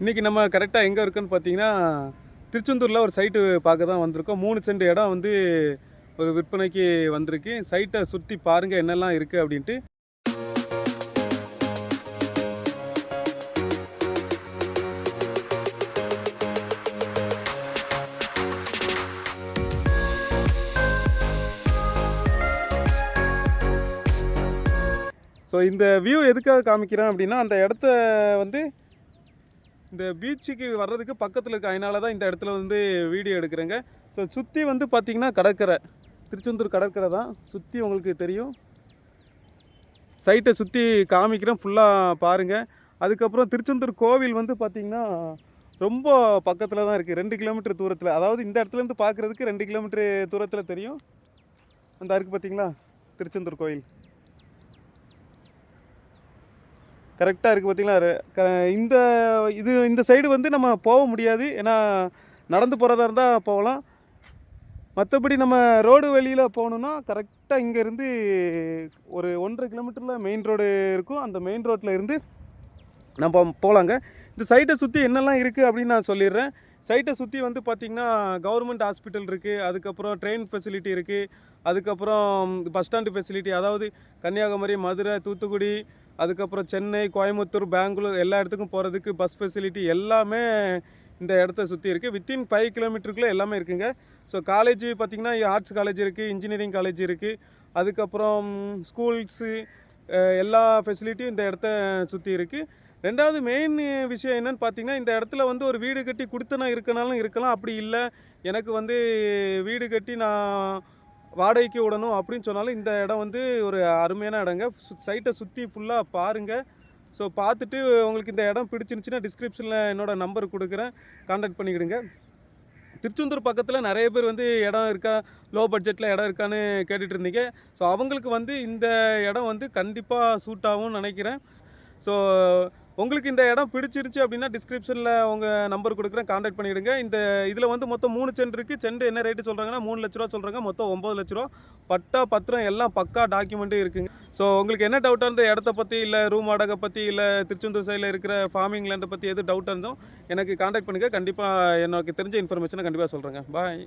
இன்றைக்கி நம்ம கரெக்டாக எங்கே இருக்குன்னு பார்த்தீங்கன்னா திருச்செந்தூரில் ஒரு சைட்டு பார்க்க தான் வந்திருக்கோம். மூணு சென்ட் இடம் வந்து ஒரு விற்பனைக்கு வந்திருக்கு. சைட்டை சுற்றி பாருங்கள் என்னெல்லாம் இருக்குது அப்படின்ட்டு. ஸோ இந்த வியூ எதுக்காக காமிக்கிறேன் அப்படின்னா அந்த இடத்த வந்து இந்த பீச்சுக்கு வர்றதுக்கு பக்கத்தில் இருக்க அதனால தான் இந்த இடத்துல வந்து வீடியோ எடுக்கிறேங்க. ஸோ சுற்றி வந்து பார்த்திங்கன்னா கடற்கரை. திருச்செந்தூர் கடற்கரை தான். சுற்றி உங்களுக்கு தெரியும். சைட்டை சுற்றி காமிக்கிறேன் ஃபுல்லாக பாருங்கள் அதுக்கப்புறம் திருச்செந்தூர் கோவில் வந்து பார்த்திங்கன்னா ரொம்ப பக்கத்தில் தான் இருக்குது ரெண்டு கிலோமீட்டர் தூரத்தில். அதாவது இந்த இடத்துலேருந்து பார்க்குறதுக்கு ரெண்டு கிலோமீட்டர் தூரத்தில் தெரியும். அந்த இருக்குது பார்த்திங்களா திருச்செந்தூர் கோயில் கரெக்டாக இருக்குது பார்த்தீங்களா க- இந்த இது இந்த சைடு வந்து நம்ம போக முடியாது. ஏன்னா நடந்து போகிறதா இருந்தால் போகலாம். மற்றபடி நம்ம ரோடு வழியில் போகணுன்னா கரெக்டாக இங்கேருந்து ஒரு ஒன்றரை கிலோமீட்டரில் மெயின் ரோடு இருக்கும். அந்த மெயின் ரோட்டில் இருந்து நம்ம போகலாங்க இந்த சைட்டை சுற்றி என்னெல்லாம் இருக்குது அப்படின்னு நான் சொல்லிடுறேன். சைட்டை சுற்றி வந்து பார்த்திங்கன்னா கவர்மெண்ட் ஹாஸ்பிட்டல் இருக்குது அதுக்கப்புறம் ட்ரெயின் ஃபெசிலிட்டி இருக்குது அதுக்கப்புறம் பஸ் ஸ்டாண்டு ஃபெசிலிட்டி அதாவது கன்னியாகுமரி மதுரை தூத்துக்குடி அதுக்கப்புறம் சென்னை கோயம்புத்தூர் பெங்களூர் எல்லா இடத்துக்கும் போகிறதுக்கு பஸ் ஃபெசிலிட்டி எல்லாமே இந்த இடத்த சுற்றி இருக்குது வித்தின் ஃபைவ் கிலோமீட்டருக்குள்ளே எல்லாமே இருக்குங்க. ஸோ காலேஜ் பார்த்திங்கன்னா ஆர்ட்ஸ் காலேஜ் இருக்குது இன்ஜினியரிங் காலேஜ் இருக்குது அதுக்கப்புறம் ஸ்கூல்ஸு எல்லா ஃபெசிலிட்டியும் இந்த இடத்த சுற்றி இருக்குது ரெண்டாவது மெயின் விஷயம் என்னன்னு பார்த்தீங்கன்னா இந்த இடத்துல வந்து ஒரு வீடு கட்டி கொடுத்தனா இருக்கனாலும் இருக்கலாம். அப்படி இல்லை. எனக்கு வந்து வீடு கட்டி நான் வாடகைக்கு விடணும் அப்படின்னு சொன்னாலும் இந்த இடம் வந்து ஒரு அருமையான இடங்க. சைட்டை சுற்றி ஃபுல்லாக பாருங்கள் ஸோ பார்த்துட்டு உங்களுக்கு இந்த இடம் பிடிச்சிருந்துச்சின்னா டிஸ்கிரிப்ஷனில் என்னோட நம்பர் கொடுக்குறேன். காண்டாக்ட் பண்ணிக்கிடுங்க. திருச்செந்தூர் பக்கத்தில் நிறைய பேர் வந்து இடம் இருக்கா லோ பட்ஜெட்டில் இடம் இருக்கான்னு கேட்டுட்டு இருந்தீங்க ஸோ அவங்களுக்கு வந்து இந்த இடம் வந்து கண்டிப்பாக சூட் ஆகும்னு நினைக்கிறேன். ஸோ உங்களுக்கு இந்த இடம் பிடிச்சிருச்சு அப்படின்னா டிஸ்கிரிப்ஷனில் உங்கள் நம்பர் கொடுக்குறேன். காண்டாக்ட் பண்ணிவிடுங்க இந்த இதில் வந்து மொத்தம் மூணு சென்ட் இருக்குது செண்டு என்ன ரேட்டு சொல்கிறாங்கன்னா மூணு லட்ச ரூபா சொல்கிறாங்க மொத்தம் ஒம்பது லட்ச ரூபா. பட்டா பத்திரம் எல்லாம் பக்கா டாக்குமெண்ட்டும் இருக்குங்க. ஸோ உங்களுக்கு என்ன டவுட்டாக இருந்தது இடத்த பற்றி இல்லை ரூம் வாடகை பற்றி இல்லை திருச்செந்தூர் சைடில் இருக்கிற ஃபார்மிங் லேண்டை பற்றி எது டவுட்டாக இருந்தோ எனக்கு காண்டாக்ட் பண்ணுங்கள் கண்டிப்பாக எனக்கு தெரிஞ்ச இன்ஃபர்மேஷனை கண்டிப்பாக சொல்கிறேங்க பாய்